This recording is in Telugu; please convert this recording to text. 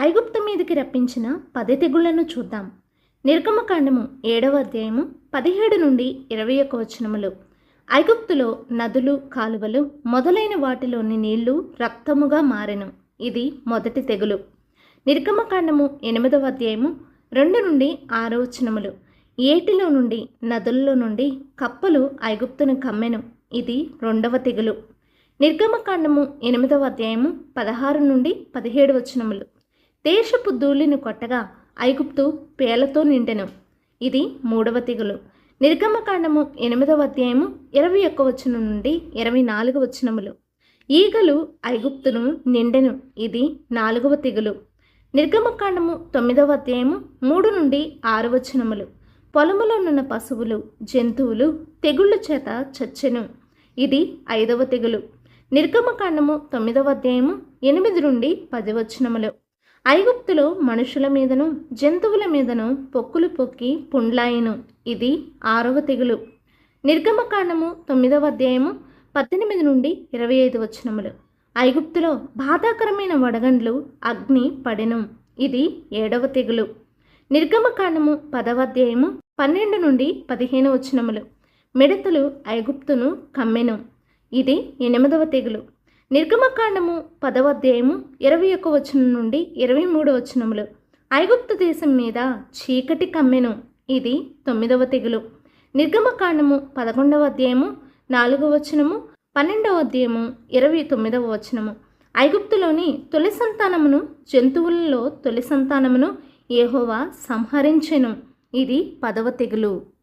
ఐగుప్తు మీదకి రప్పించిన పది తెగుళ్ళను చూద్దాం. నిర్గమకాండము ఏడవ అధ్యాయము పదిహేడు నుండి ఇరవై ఒక్క వచనములు. ఐగుప్తులో నదులు కాలువలు మొదలైన వాటిలోని నీళ్ళు రక్తముగా మారెను. ఇది మొదటి తెగులు. నిర్గమకాండము ఎనిమిదవ అధ్యాయము రెండు నుండి ఆరో వచనములు. ఏటిలో నుండి నదుల్లో నుండి కప్పలు ఐగుప్తును కమ్మెను. ఇది రెండవ తెగులు. నిర్గమకాండము ఎనిమిదవ అధ్యాయము పదహారు నుండి పదిహేడు వచనములు. దేశపు ధూళిని కొట్టగా ఐగుప్తు పేలతో నిండెను. ఇది మూడవ తెగులు. నిర్గమకాండము ఎనిమిదవ అధ్యాయము ఇరవై ఒక్క వచనం నుండి ఇరవై నాలుగు వచనములు. ఈగలు ఐగుప్తును నిండెను. ఇది నాలుగవ తెగులు. నిర్గమకాండము తొమ్మిదవ అధ్యాయము మూడు నుండి ఆరు వచనములు. పొలములోనున్న పశువులు జంతువులు తెగుళ్ళ చేత చచ్చెను. ఇది ఐదవ తెగులు. నిర్గమకాండము తొమ్మిదవ అధ్యాయము ఎనిమిది నుండి పది వచనములు. ఐగుప్తులో మనుషుల మీదను జంతువుల మీదను పొక్కులు పొక్కి పుండ్లాయను. ఇది ఆరవ తెగులు. నిర్గమకాండము తొమ్మిదవ అధ్యాయము పద్దెనిమిది నుండి ఇరవై ఐదు వచనములు. ఐగుప్తులో బాధాకరమైన వడగండ్లు అగ్ని పడెను. ఇది ఏడవ తెగులు. నిర్గమకాండము పదవ అధ్యాయము పన్నెండు నుండి పదిహేను వచనములు. మిడతలు ఐగుప్తును కమ్మెను. ఇది ఎనిమిదవ తెగులు. నిర్గమకాండము పదవ అధ్యాయము ఇరవై ఒక్క వచనం నుండి ఇరవై మూడు వచనములు. ఐగుప్తు దేశం మీద చీకటి కమ్మెను. ఇది తొమ్మిదవ తెగులు. నిర్గమకాండము పదకొండవ అధ్యాయము నాలుగవ వచనము పన్నెండవ అధ్యాయము ఇరవై తొమ్మిదవ వచనము. ఐగుప్తులోని తొలి సంతానమును జంతువులలో తొలి సంతానమును ఏహోవా సంహరించెను. ఇది పదవ తెగులు.